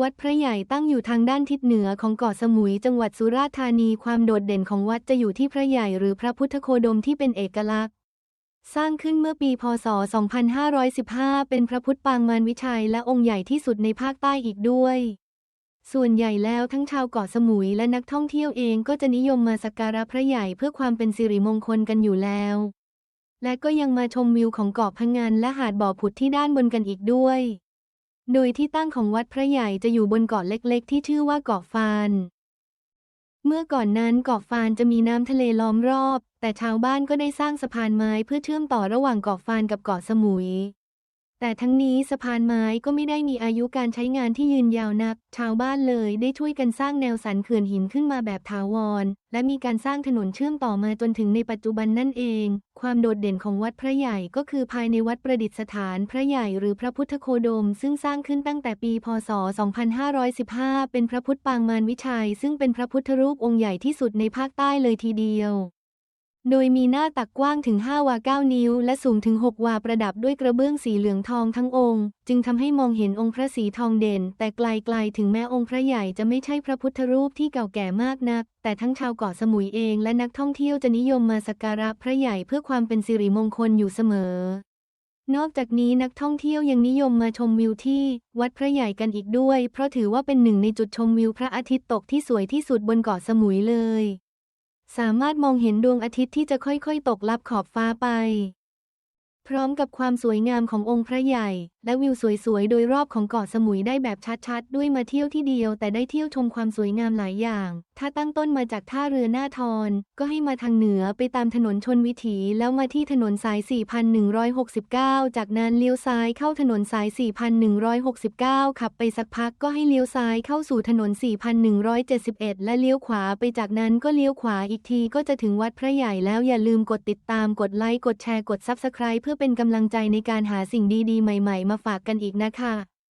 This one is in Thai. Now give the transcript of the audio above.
วัดพระใหญ่ตั้งอยู่ทางด้านทิศเหนือของเกาะสมุยจังหวัดสุราษฎร์ธานีความโดดเด่นของวัดจะอยู่ที่พระใหญ่หรือพระพุทธโคดมที่เป็นเอกลักษณ์ สร้างขึ้นเมื่อปีพศ 2515 เป็นพระพุทธปางมารวิชัยและองค์ใหญ่ที่สุดในภาคใต้อีกด้วย ส่วนใหญ่แล้วทั้งชาวเกาะสมุยและนักท่องเที่ยวเองก็จะนิยมมาสักการะพระใหญ่เพื่อความเป็นสิริมงคลกันอยู่แล้ว และก็ยังมาชมวิวของเกาะพังงานและหาดบ่อผุดที่ด้านบนกันอีกด้วย โดยที่ตั้งของวัดพระใหญ่จะอยู่บนเกาะเล็ก ๆ ที่ชื่อว่าเกาะฟาน เมื่อก่อนนั้นเกาะฟานจะมีน้ำทะเลล้อมรอบ แต่ชาวบ้านก็ได้สร้างสะพานไม้เพื่อเชื่อมต่อระหว่างเกาะฟานกับเกาะสมุย แต่ทั้งนี้สะพานไม้ก็ไม่ได้มีอายุการใช้งานที่ยืนยาวนัก ชาวบ้านเลยได้ช่วยกันสร้างแนวสันเขื่อนหินขึ้นมาแบบถาวร และมีการสร้างถนนเชื่อมต่อมาจนถึงในปัจจุบันนั่นเอง ความโดดเด่นของวัดพระใหญ่ก็คือภายในวัดประดิษฐานพระใหญ่หรือพระพุทธโคดม ซึ่งสร้างขึ้นตั้งแต่ปี พศ 2515 เป็นพระพุทธปางมารวิชัย ซึ่งเป็นพระพุทธรูปองค์ใหญ่ที่สุดในภาคใต้เลยทีเดียว โดยมีหน้าตักกว้างถึง 5 วา 9 นิ้ว และสูงถึง 6 วาประดับด้วยกระเบื้องสีเหลืองทองทั้งองค์ จึงทำให้มองเห็นองค์พระสีทองเด่น แต่ไกลๆถึงแม้องค์พระใหญ่จะไม่ใช่พระพุทธรูปที่เก่าแก่มากนัก แต่ทั้งชาวเกาะสมุยเองและนักท่องเที่ยวจะนิยมมาสักการะพระใหญ่เพื่อความเป็นสิริมงคลอยู่เสมอ นอกจากนี้นักท่องเที่ยวยังนิยมมาชมวิวที่ วัดพระใหญ่กันอีกด้วย เพราะถือว่าเป็นหนึ่งในจุดชมวิวพระอาทิตย์ตกที่สวยที่สุดบนเกาะสมุยเลย สามารถมองเห็นดวงอาทิตย์ที่จะค่อยๆ ตกลับขอบฟ้าไป พร้อมกับความสวยงามขององค์พระใหญ่และวิวสวยๆ โดยรอบของเกาะสมุยได้แบบชัดๆ ด้วยมาเที่ยวที่เดียว แต่ได้เที่ยวชมความสวยงามหลายอย่าง ถ้าตั้งต้นมาจากท่าเรือหน้าทอน ก็ให้มาทางเหนือไปตามถนนชนวิถี แล้วมาที่ถนนสาย 4169 จากนั้นเลี้ยวซ้ายเข้าถนนสาย 4169 ขับไปสักพักก็ให้เลี้ยวซ้ายเข้าสู่ถนน 4171 และเลี้ยวขวาไปจากนั้นก็เลี้ยวขวาอีกทีก็จะถึงวัดพระใหญ่แล้วอย่าลืมกดติดตามกดไลค์กดแชร์กด Subscribe เพื่อเป็นกำลังใจในการหาสิ่งดีๆ ใหม่ๆมาฝากกันอีกนะคะ